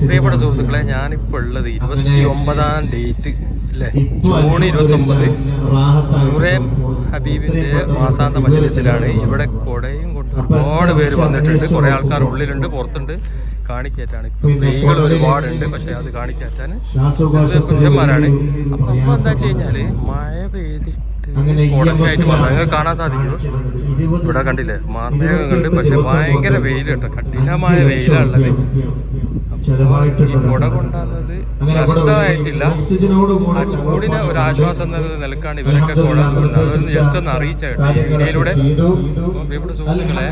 പ്രിയപ്പെട്ട സുഹൃത്തുക്കളെ ഞാനിപ്പോൾ ഉള്ളത് ഇരുപത്തി ഒമ്പതാം ഡേറ്റ് അല്ലേ ജൂൺ ഇരുപത്തി ഒമ്പത് നൂറെ ഹബീബിന്റെ മാസാന്ത മജലിസിലാണ്. ഇവിടെ കൊടയും കൊണ്ട് ഒരുപാട് പേര് വന്നിട്ടുണ്ട്. കുറെ ആൾക്കാർ ഉള്ളിലുണ്ട് പുറത്തുണ്ട്. കാണിക്കേറ്റാണ്. ഇപ്പൊ സ്ത്രീകൾ ഒരുപാടുണ്ട് പക്ഷെ അത് കാണിക്കേറ്റാൻ ഇത് പുരുഷന്മാരാണ്. അപ്പൊ നമ്മൾ എന്താ വെച്ച് കഴിഞ്ഞാൽ മഴ പെയ്തിട്ട് കുടഞ്ഞായിട്ട് വന്നു. നിങ്ങൾക്ക് കാണാൻ സാധിക്കുന്നു ഇവിടെ കണ്ടില്ലേ? മാർമേഘം കണ്ട് പക്ഷെ ഭയങ്കര വെയിലുണ്ട്. കഠിനമായ വെയിലാണുള്ളത് കൊണ്ടുവന്നത് നഷ്ടമായിട്ടില്ല. ആ ചൂടിന് ഒരു ആശ്വാസം എന്ന നിലക്കാണ് ഇവരൊക്കെ കുട കൊണ്ടുവന്നത് അതൊന്ന് ജസ്റ്റ് ഒന്ന് അറിയിച്ച കേട്ടോ. വീഡിയോയിലൂടെ പ്രിയപ്പെട്ട സുഹൃത്തുക്കളെ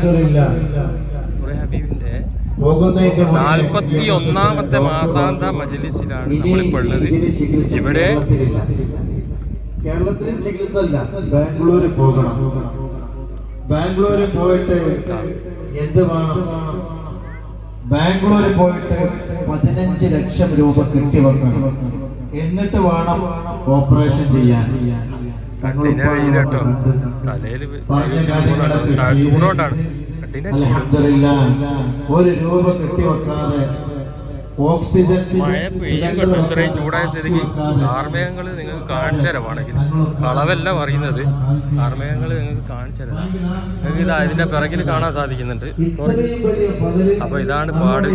ഹബീബിന്റെ നാൽപ്പത്തി ഒന്നാമത്തെ മാസാന്ത മജലിസിലാണ് നമ്മളിപ്പോൾ ഉള്ളത്. ഇവിടെ കേരളത്തിലും ചികിത്സ അല്ല ബാംഗ്ലൂര് പോകണം. ബാംഗ്ലൂര് പോയിട്ട് എന്ത് വേണം? ബാംഗ്ലൂര് പോയിട്ട് പതിനഞ്ച് ലക്ഷം രൂപ കിട്ടി വെക്കണം. എന്നിട്ട് വേണം ഓപ്പറേഷൻ ചെയ്യാൻ. ഒരു രൂപ കെട്ടി വെക്കാതെ മഴ പെയ്യും കിട്ടും ഇത്രയും ചൂടായ സ്ഥിതിക്ക് കാർമേഘങ്ങൾ നിങ്ങൾക്ക് കാണിച്ചു തരമാണെങ്കിൽ കളവല്ല പറയുന്നത് കാർമേഘങ്ങൾ നിങ്ങൾക്ക് കാണിച്ചു തരാം. നിങ്ങൾക്ക് ഇത് ഇതിന്റെ പിറകിൽ കാണാൻ സാധിക്കുന്നുണ്ട്. അപ്പോൾ ഇതാണ് പാട്.